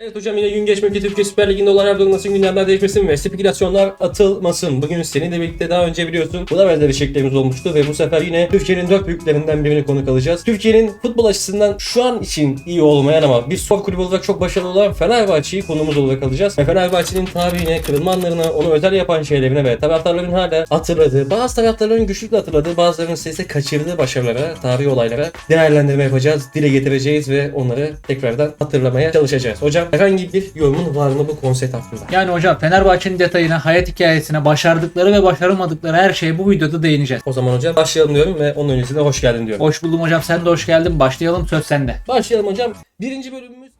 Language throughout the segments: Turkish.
Evet hocam yine gün geçmek Türkiye Süper Ligi'nde olan nasıl gündemler değişmesin ve spekülasyonlar atılmasın. Bugün seninle birlikte daha önce biliyorsun buna benzer içeriklerimiz olmuştu ve bu sefer yine Türkiye'nin dört büyüklerinden birini konuk alacağız. Türkiye'nin futbol açısından şu an için iyi olmayan ama bir spor kulübü olarak çok başarılı olan Fenerbahçe'yi konumuz olarak alacağız. Ve Fenerbahçe'nin tarihine, kırılma anlarına, onu özel yapan şeylerine ve taraftarların hala hatırladığı, bazı taraftarların güçlükle hatırladığı, bazılarının sesi kaçırdığı başarılara, tarihi olaylara değerlendirme yapacağız, dile getireceğiz ve onları tekrardan hatırlamaya çalışacağız. Hocam herhangi bir yorumun var mı bu konsept hakkında? Yani hocam Fenerbahçe'nin detayına, hayat hikayesine, başardıkları ve başaramadıkları her şeye bu videoda değineceğiz. O zaman hocam başlayalım diyorum ve onun öncesinde hoş geldin diyorum. Hoş buldum hocam. Sen de hoş geldin. Başlayalım söz sende. Başlayalım hocam. Birinci bölümümüz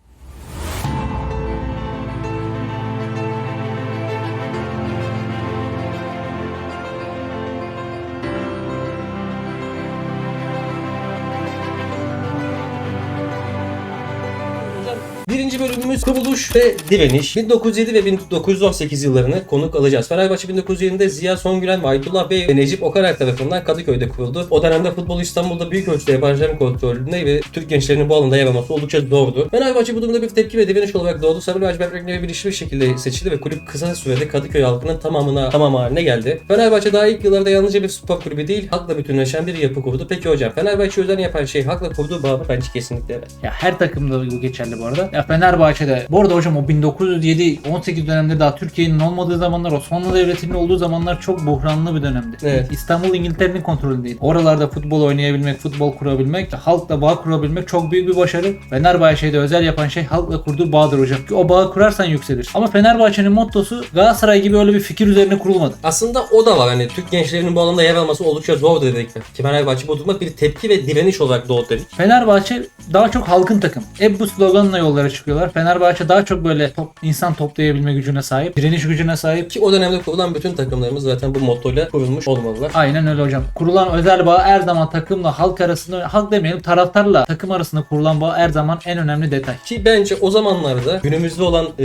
Birinci bölümümüz kuruluş ve direniş. 1907 ve 1918 yıllarını konuk alacağız. Fenerbahçe 1907'de Ziya Songülen ve Aytullah Bey ve Necip Okarak tarafından Kadıköy'de kuruldu. O dönemde futbol İstanbul'da büyük ölçüde yabancıların kontrolünde ve Türk gençlerinin bu alanda yer alması oldukça zordu. Fenerbahçe bu durumda bir tepki ve direniş olarak doğdu. Sarı lacivert renkleri birleşik bir şekilde seçildi ve kulüp kısa sürede Kadıköy halkının tamamına tamam haline geldi. Fenerbahçe daha ilk yıllarda yalnızca bir spor kulübü değil, halkla bütünleşen bir yapı kurdu. Peki hocam Fenerbahçe özel yapan şey halkla kurduğu bağ mı? Bence kesinlikle evet. Ya her takımda bu geçerli bu arada. Ya Fenerbahçe'de bu arada hocam o 1907-18 dönemde daha Türkiye'nin olmadığı zamanlar Osmanlı Devleti'nin olduğu zamanlar çok buhranlı bir dönemdi. Evet. İstanbul İngiltere'nin kontrolündeydi. Oralarda futbol oynayabilmek, futbol kurabilmek, halkla bağ kurabilmek çok büyük bir başarı. Fenerbahçe'de özel yapan şey halkla kurduğu bağdır hocam. Ki o bağı kurarsan yükselir. Ama Fenerbahçe'nin mottosu Galatasaray gibi öyle bir fikir üzerine kurulmadı. Aslında o da var. Hani Türk gençlerinin bu alanda yer alması oldukça zor dedik. Ki Fenerbahçe bu duruma bir tepki ve direniş olarak doğdu dedik. Fenerbahçe daha çok halkın takım. Hep bu sloganla yollara çıkıyorlar. Fenerbahçe daha çok böyle top, insan toplayabilme gücüne sahip, direniş gücüne sahip. Ki o dönemde kurulan bütün takımlarımız zaten bu mottoyla kurulmuş olmalılar. Aynen öyle hocam. Kurulan özel bağ her zaman takımla halk arasında, halk demeyelim taraftarla takım arasında kurulan bağ her zaman en önemli detay. Ki bence o zamanlarda günümüzde olan e,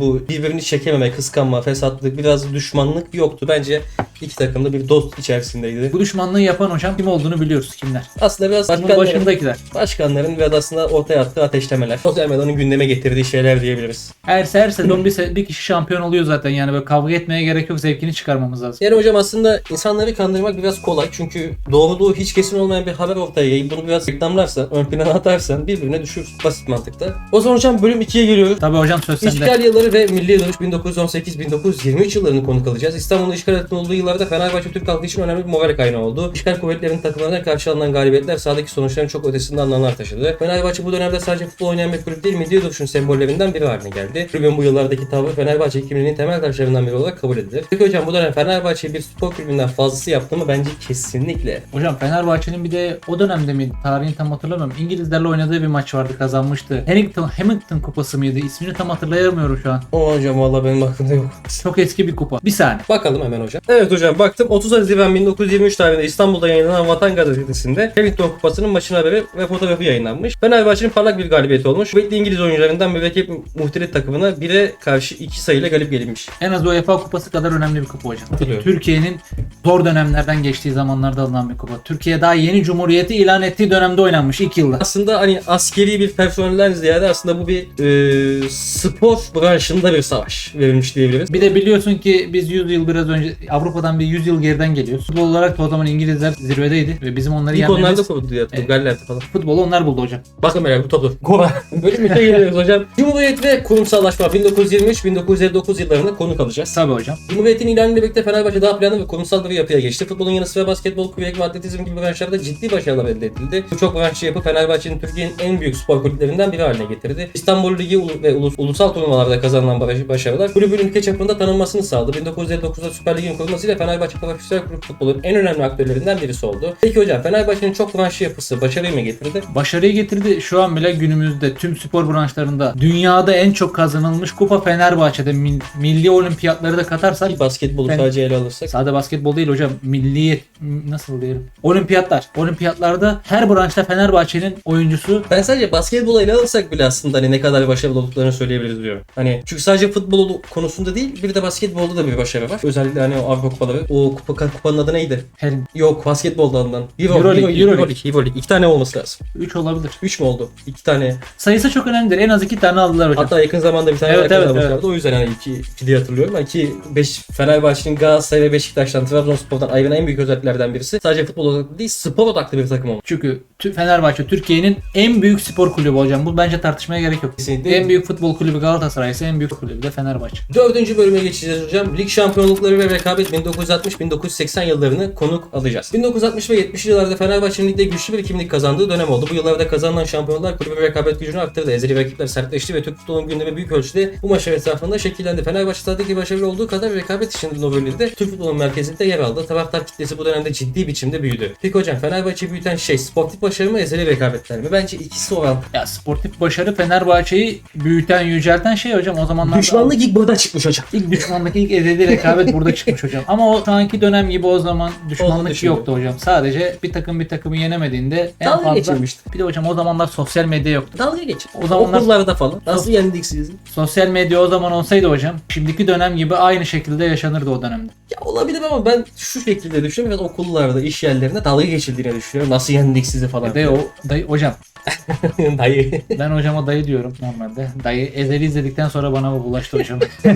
bu birbirini çekememe, kıskanma, fesatlık, biraz düşmanlık yoktu. Bence iki takım da bir dost içerisindeydi. Bu düşmanlığı yapan hocam kim olduğunu biliyoruz kimler. Aslında biraz başkanların, başındakiler. başkanların biraz aslında ortaya attığı ateşlemeler. Sosyal medyanın gündeme getirdiği şeyler diyebiliriz. Her, her sezon bir, se- bir kişi şampiyon oluyor zaten yani böyle kavga etmeye gerek yok zevkini çıkarmamız lazım. Yani hocam aslında insanları kandırmak biraz kolay çünkü doğruluğu hiç kesin olmayan bir haber ortaya yayıp bunu biraz reklamlarsan, ön plana atarsan birbirine düşür basit mantıkta. O zaman hocam bölüm 2'ye geliyoruz. Tabii hocam söz sende. İşgal yılları ve milli dönüş 1918-1923 yıllarını konuk alacağız. İstanbul'un işgal altında olduğu yıllarda Fenerbahçe Türk halkı için önemli bir moral kaynağı oldu. İşgal kuvvetlerinin takımlarına karşı alınan galibiyetler sahadaki sonuçların çok ötesinde anlamlar taşıdı. Fenerbahçe bu dönemde sadece futbol oynayan bir kulüp değil, milli duruşun sembollerinden biri haline geldi. Kulübün bu yıllardaki tavrı Fenerbahçe kimliğinin temel taşlarından biri olarak kabul edilir. Peki hocam bu dönem Fenerbahçe bir spor kulübünden fazlası yaptı mı? Bence kesinlikle. Hocam Fenerbahçe'nin bir de o dönemde mi tarihini tam hatırlamıyorum. İngilizlerle oynadığı bir maç vardı kazanmıştı. Harrington, Hamilton kupası mıydı? İsmini tam hatırlayamıyorum şu an. O hocam valla benim aklımda yok. Çok eski bir kupa. Bir saniye. Bakalım hemen hocam. Evet hocam baktım 30 Haziran 1923 tarihinde İstanbul'da yayınlanan Vatan Gazetesi'nde Wellington Kupası'nın maçın haberi ve fotoğrafı yayınlanmış. Fenerbahçe'nin parlak bir galibiyeti olmuş. Kuvvetli İngiliz oyuncularından mürekkep muhtelif takımına 1'e karşı 2 sayıyla galip gelinmiş. En az UEFA kupası kadar önemli bir kupa hocam. Hatırlıyorum. Türkiye'nin zor dönemlerden geçtiği zamanlarda alınan bir kupa. Türkiye daha yeni cumhuriyeti ilan ettiği dönemde oynanmış ilk yılda. Aslında hani askeri bir personelden ziyade aslında bu bir e, spor branşında bir savaş verilmiş diyebiliriz. Bir de biliyorsun ki biz 100 yıl biraz önce Avrupa'dan bir 100 yıl geriden geliyoruz. Futbol olarak da o zaman İngilizler zirvedeydi ve bizim onları İlk onlar da kuruldu diye Evet. Galler'de falan. futbolu onlar buldu hocam. Bakın merak bu topu. Gora. Bölüm 3'e geliyoruz hocam. Cumhuriyet ve kurumsallaşma 1923-1959 yıllarında konuk alacağız. Tabii hocam. Cumhuriyet'in ilanıyla birlikte Fenerbahçe daha planlı ve kurumsal bir yapıya geçti. Futbolun yanı sıra basketbol, kürek ve atletizm gibi branşlarda ciddi başarılar elde edildi. Bu çok branşlı yapı Fenerbahçe'nin Türkiye'nin en büyük spor kulüplerinden biri haline getirdi. İstanbul Ligi ve ulus- ulusal turnuvalarda kazanılan baş- başarılar kulübün ülke çapında tanınmasını sağladı. 1959'da Süper Lig'in kurulmasıyla Fenerbahçe profesyonel kulüp futbolun en önemli aktörlerinden birisi oldu. Peki hocam Fenerbahçe'nin çok branşlı yapısı başarıyı mı getirdi? Başarıyı getirdi. Şu an bile günümüzde tüm spor branşlarında dünyada en çok kazanılmış kupa Fenerbahçe'de Mil- milli olimpiyatları da katarsak basketbolu Ben- sadece ele alırsak. Sadece basketbol değil hocam. Milliyet nasıl diyelim? Olimpiyatlar. Olimpiyatlarda her branşta Fenerbahçe'nin oyuncusu Ben sadece basketbola ele alırsak bile aslında hani ne kadar başarılı olduklarını söyleyebiliriz diyorum. Hani çünkü sadece futbol konusunda değil bir de basketbolda da bir başarı var. Özellikle hani o Avrupa kupaları. O kupa, kupanın adı neydi? Helm. Yok basketbolda alınan. Euro, Euroleague, Euro, Euroleague. Euroleague. İki tane olması lazım. 3 olabilir. Üç mü oldu? İki tane. Sayısı çok önemlidir. En az 2 tane aldılar hocam. Hatta yakın zamanda bir tane Evet, evet, kazanmışlardı. evet. O yüzden hani iki, iki diye hatırlıyorum. Ben ki beş, Fenerbahçe'nin Galatasaray ve Beşiktaş'tan, Trabzonspor'dan ayrılan en büyük özelliklerden birisi. Sadece futbol odaklı değil, spor odaklı bir takım olmuş. Çünkü Fenerbahçe Türkiye'nin en büyük spor kulübü hocam. Bu bence tartışmaya gerek yok. Kesinlikle. En büyük futbol kulübü Galatasaray ise en büyük kulübü de Fenerbahçe. Dördüncü bölüme geçeceğiz hocam. Lig şampiyonlukları ve rekabet 1960-1980 yıllarını konuk alacağız. 1960 ve 70 yıllarda Fenerbahçe'nin ligde güçlü bir kimlik kazandığı dönem oldu. Bu yıllarda kazanılan şampiyonlar kulübü rekabet gücünü arttırdı. Ezeli rakipler sertleşti ve Türk futbolunun gündemi büyük ölçüde bu maçlar etrafında şekillendi. Fenerbahçe sahadaki başarılı olduğu kadar rekabet içinde Nobel'de de Türk futbolunun merkezinde yer aldı. Taraftar kitlesi bu dönemde ciddi biçimde büyüdü. Peki hocam Fenerbahçe'yi büyüten şey sportif başarı mı ezeli rekabetler mi? Bence ikisi olan. Ya sportif başarı Fenerbahçe'yi büyüten, yücelten şey hocam o zamanlarda. Düşmanlık ilk burada çıkmış hocam. İlk düşmanlık, ilk ezeli rekabet burada çıkmış hocam. Ama o şu anki dönem gibi o zaman düşmanlık yoktu hocam. Sadece bir takım bir takımı yenemediğinde en Dalga fazla... geçilmişti. Bir de hocam o zamanlar sosyal medya yoktu. Dalga geç. O zamanlar- Okullarda falan. Nasıl yendik sizi? Sosyal medya o zaman olsaydı hocam şimdiki dönem gibi aynı şekilde yaşanırdı o dönemde. Ya olabilir ama ben şu şekilde düşünüyorum. Biraz okullarda, iş yerlerinde dalga geçildiğini düşünüyorum. Nasıl yendik sizi falan. Dayı, o, dayı, hocam Dayı. ben hocama dayı diyorum normalde. Dayı ezeli izledikten sonra bana bu bulaştı hocam.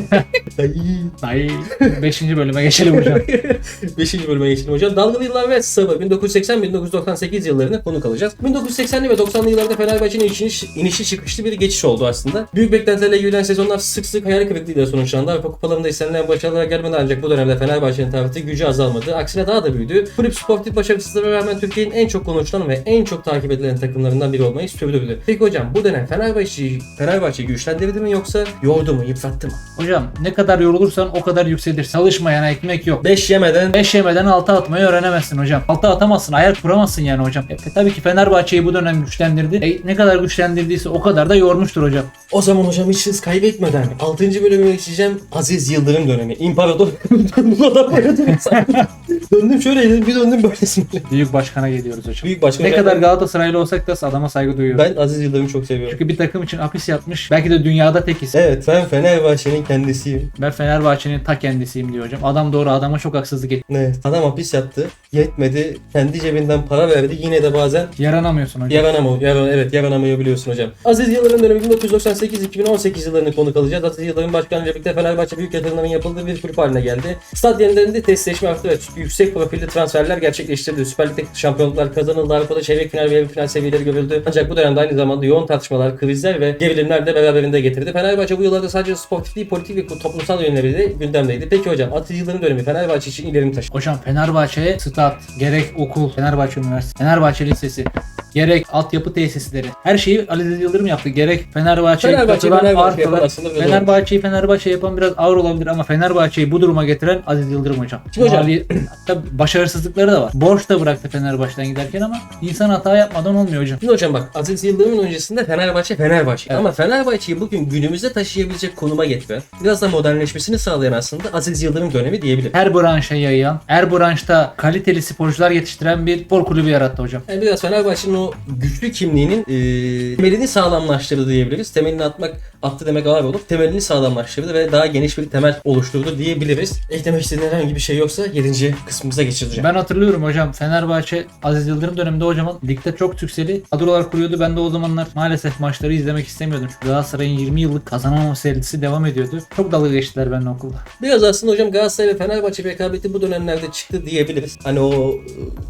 Dayı. dayı 5. bölüme geçelim hocam. Beşinci bölüme geçelim hocam. Dalgalı yıllar ve sabır. 1980-1998 yıllarını konuk alacağız. 1980'li ve 90'lı yıllarda Fenerbahçe'nin inişi, inişi çıkışlı bir geçiş oldu aslında. Büyük beklentilerle giyilen sezonlar sık sık hayal kırıklığıyla sonuçlandı. Avrupa kupalarında istenilen başarılar gelmedi ancak bu dönemde Fenerbahçe'nin taraftarı gücü azalmadı. Aksine daha da büyüdü. Kulüp sportif başarısızlığa rağmen Türkiye'nin en çok konuşulan ve en çok takip edilen takımlarından biri olmayı sürdürdü. Peki hocam bu dönem Fenerbahçe'yi Fenerbahçe'yi güçlendirdi mi yoksa yordu mu, yıprattı mı? Hocam ne kadar yorulursan o kadar yükselir. Çalışmayana ekmek yok. 5 yemeden 5 yemeden 6 atmayı öğrenemezsin hocam. 6 atamazsın, ayak kuramazsın yani hocam. E, tabii ki Fenerbahçe'yi bu dönem güçlendirdi. E, ne kadar güçlendirdiyse o kadar da yormuştur hocam. O zaman hocam hiç hız kaybetmeden 6. bölüme geçeceğim. Aziz Yıldırım dönemi. İmparator. Bu adam böyle. Döndüm şöyle dedim bir döndüm böylesin. Büyük başkana geliyoruz hocam. Büyük başkan. Ne kadar Galatasaraylı olsak da adama saygı duyuyoruz. Ben Aziz Yıldırım'ı çok seviyorum. Çünkü bir takım için hapis yatmış. Belki de dünyada tekiz. Evet ben Fenerbahçe'nin kendisiyim. Ben Fenerbahçe'nin ta kendisiyim diyor hocam. Adam doğru adama çok haksızlık etti. Evet. Adam hapis yattı. Yetmedi. Kendi cebinden para verdi. Yine de bazen Yaranamıyorsun hocam. yaranamıyor. Yaran, evet yaranamayı biliyorsun hocam. Aziz Yıldırım dönemi 1998-2018 yıllarını konuk alacağız. Aziz Yıldırım başkanıyla birlikte Fenerbahçe büyük yatırımların yapıldığı bir kulüp haline geldi. Stad yenilerinde testleşme arttı ve yüksek profilli transferler gerçekleştirildi. Süper Lig'de şampiyonluklar kazanıldı. Avrupa'da çeyrek final ve yarı final seviyeleri görüldü. Ancak bu dönemde aynı zamanda yoğun tartışmalar, krizler ve gerilimler de beraberinde getirdi. Fenerbahçe bu yıllarda sadece sportif değil, politik ve toplumsal yönleri de gündemdeydi. Peki hocam Yıldırım dönemi Fenerbahçe için ileri mi taşıdı? Hocam Fenerbahçe stat, gerek okul, Fenerbahçe Üniversitesi, Fenerbahçe Lisesi, gerek altyapı tesisleri. Her şeyi Ali Aziz Yıldırım yaptı. Gerek Fenerbahçe'ye Fenerbahçe, katılan Fenerbahçe biraz Fenerbahçe'yi Fenerbahçe yapan biraz ağır olabilir ama Fenerbahçe'yi bu duruma getiren Aziz Yıldırım hocam. Şimdi hocam- Mali, hatta başarısızlıkları da var. Borç da bıraktı Fenerbahçe'den giderken ama insan hata yapmadan olmuyor hocam. Şimdi hocam bak Aziz Yıldırım'ın öncesinde Fenerbahçe Fenerbahçe. Evet. Ama Fenerbahçe'yi bugün günümüzde taşıyabilecek konuma getiren, biraz da modernleşmesini sağlayan aslında Aziz Yıldırım dönemi diyebilirim. Her branşa yayan, her branşta kaliteli sporcular yetiştiren bir spor kulübü yarattı hocam. Yani biraz Fenerbahçe'nin o güçlü kimliğinin eee temelini sağlamlaştırdı diyebiliriz. Temelini atmak, attı demek ağır olur. Temelini sağlamlaştırdı ve daha geniş bir temel oluşturdu diyebiliriz. Eklemek istediğin herhangi bir şey yoksa 7. kısmımıza geçireceğim. Ben hatırlıyorum hocam Fenerbahçe Aziz Yıldırım döneminde hocamın ligde çok yükseli kadrolar kuruyordu. Ben de o zamanlar maalesef maçları izlemek istemiyordum. Çünkü Galatasaray'ın 20 yıllık kazanamama serisi devam ediyordu. Çok dalga geçtiler benimle okulda. Biraz aslında hocam Galatasaray ve Fenerbahçe rekabeti bu dönemlerde çıktı diyebiliriz. Hani o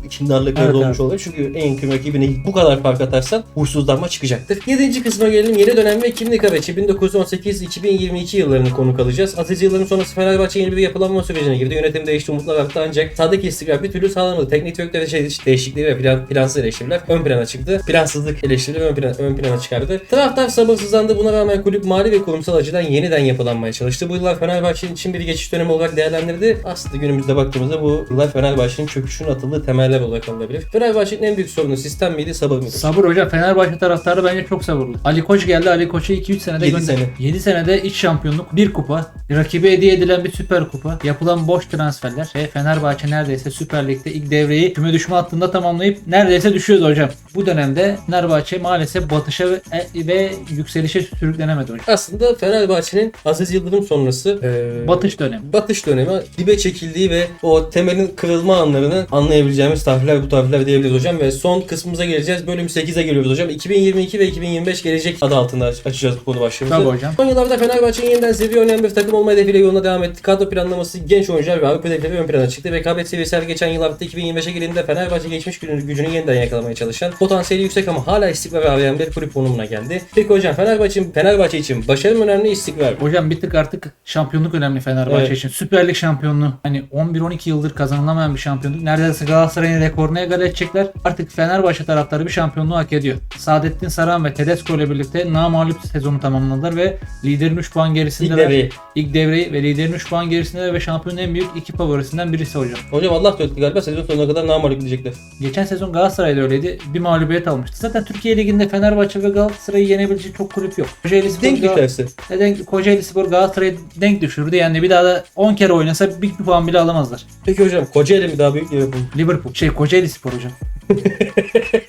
e, kindarlıkları Evet, da olmuş evet. olabilir. Çünkü en yakın rakibine bu kadar fark atarsan huysuzlanma çıkacaktır. Yedinci kısma gelelim. Yeni dönem ve kimlik aracı 1918-2022 yıllarını konuk alacağız. Aziz Yıldırım sonrası Fenerbahçe yeni bir yapılanma sürecine girdi. Yönetim değişti, umutlar arttı ancak sahadaki istikrar bir türlü sağlanamadı. Teknik direktör şey, değişikliği ve plan, plansız eleştiriler ön plana çıktı. Plansızlık eleştirileri ön plana, ön plana çıkardı. Taraftar sabırsızlandı. Buna rağmen kulüp mali ve kurumsal açıdan yeniden yapılanmaya çalıştı. Bu yıllar Fenerbahçe için bir geçiş dönemi olarak değerlendirdi. Aslında günümüzde baktığımızda bu yıllar Fenerbahçe'nin çöküşünün atıldığı temeller olarak alınabilir. Fenerbahçe'nin en büyük sorunu sistem miydi, sabır mıydı? Sabır hocam Fenerbahçe taraftarı bence çok sabırlı. Ali Koç geldi Ali Koç'u 2-3 senede Yedi gönderdi. sene. 7 senede iç şampiyonluk, bir kupa, rakibe hediye edilen bir süper kupa, yapılan boş transferler ve Fenerbahçe neredeyse Süper Lig'de ilk devreyi küme düşme hattında tamamlayıp neredeyse düşüyoruz hocam. Bu dönemde Fenerbahçe maalesef batışa ve, ve yükselişe sürüklenemedi hocam. Aslında Fenerbahçe'nin Aziz Yıldırım sonrası e, Batış dönemi. batış dönemi dibe çekildiği ve o temelin kırılma anlarını anlayabileceğimiz tarihler bu tarihler diyebiliriz hocam ve son kısmımıza geleceğiz. Bölüm 8'e geliyoruz hocam. 2022 ve 2025 gelecek adı altında aç- açacağız bu konu başlığımızı. Tabii hocam. Son yıllarda Fenerbahçe'nin yeniden seviye oynayan bir takım olma hedefiyle yoluna devam etti. Kadro planlaması genç oyuncular ve Avrupa hedefleri ön plana çıktı. Rekabet seviyesi her geçen yıllarda 2025'e gelindiğinde Fenerbahçe geçmiş gücünü yeniden yakalamaya çalışan, potansiyeli yüksek ama hala istikrar arayan bir kulüp konumuna geldi. Peki hocam Fenerbahçe, Fenerbahçe için başarı mı önemli istikrar mı? Hocam bir tık artık şampiyonluk önemli Fenerbahçe Evet. için. Süper Lig şampiyonluğu. Hani 11-12 yıldır kazanılamayan bir şampiyonluk. Neredeyse Galatasaray'ın rekoruna egal edecekler. Artık Fenerbahçe taraftarı bir şampiyonluğu hak ediyor. Saadettin Saran ve Tedesco ile birlikte namağlup sezonu tamamladılar ve liderin 3 puan İlk gerisindeler. devreyi. İlk devreyi ve liderin 3 puan gerisindeler ve şampiyonun en büyük iki favorisinden birisi hocam. Hocam Allah öttü galiba sezon sonuna kadar namalip gidecekler. Geçen sezon Galatasaray'da öyleydi. Bir mağlubiyet almıştı. Zaten Türkiye Ligi'nde Fenerbahçe ve Galatasaray'ı yenebilecek çok kulüp yok. Kocaeli Spor, Denk düşerse. Neden Kocaeli Spor Galatasaray'ı denk düşürdü. Yani bir daha da 10 kere oynasa bir puan bile alamazlar. Peki hocam Kocaeli mi daha büyük Liverpool? Liverpool. Şey Kocaeli Spor hocam.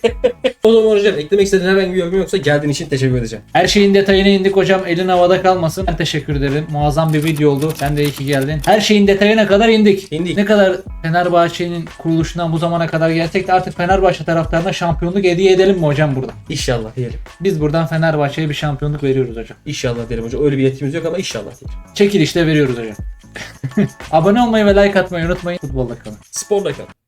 O zaman hocam eklemek istediğin herhangi bir yorum yoksa geldiğin için teşekkür edeceğim. Her şeyin detayına indik hocam. Elin havada kalmasın. Ben teşekkür ederim. Muazzam bir video oldu. Sen de iyi ki geldin. Her şeyin detayına kadar indik. İndik. Ne kadar Fenerbahçe'nin kuruluşundan bu zamana kadar gelsek de artık Fenerbahçe taraftarına şampiyonluk hediye edelim mi hocam burada? İnşallah diyelim. Biz buradan Fenerbahçe'ye bir şampiyonluk veriyoruz hocam. İnşallah diyelim hocam. Öyle bir yetkimiz yok ama inşallah diyelim. Çekilişte veriyoruz hocam. Abone olmayı ve like atmayı unutmayın. Futbolda kalın. Sporla kal.